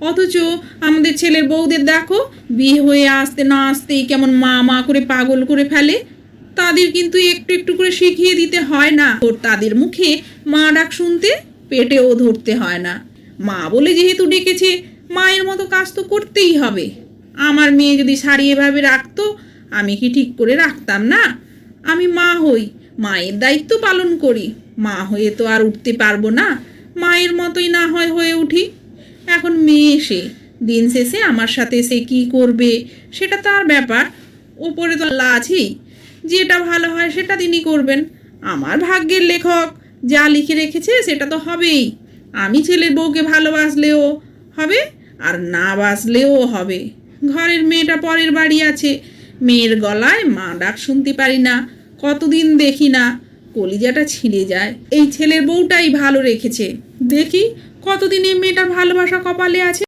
অথচ আমাদের ছেলের বউদের দেখো, বিয়ে হয়ে আসতে না আসতেই কেমন মা মা করে পাগল করে ফেলে। তাদের কিন্তু একটু একটু করে শিখিয়ে দিতে হয় না। ওর তাদের মুখে মা ডাক শুনতে পেটেও ধরতে হয় না। মা বলে যেহেতু ডেকেছে, মায়ের মতো কাজ তো করতেই হবে। আমার মেয়ে যদি শাড়ি এভাবে রাখতো, আমি কি ঠিক করে রাখতাম না? আমি মা হই, মায়ের দায়িত্ব পালন করি। মা হয়ে তো আর উঠতে পারব না। মায়ের মতোই না হয় হয়ে এখন মেয়ে এসে দিন শেষে আমার সাথে সে কি করবে, সেটা তার ব্যাপার। ওপরে তো আছেই। যেটা ভালো হয় সেটা তিনি করবেন। আমার ভাগ্যের লেখক যা লিখে রেখেছে সেটা তো হবেই। আমি ছেলের বউকে ভালোবাসলেও হবে আর না বাসলেও হবে। ঘরের মেয়েটা পরের বাড়ি আছে। মেয়ের গলায় মা ডাক শুনতে পারি না, কতদিন দেখি না, কলিজাটা ছিঁড়ে যায়। এই ছেলের বউটাই ভালো রেখেছে। দেখি কতদিন মেয়েটার ভালোবাসা কপালে আছে?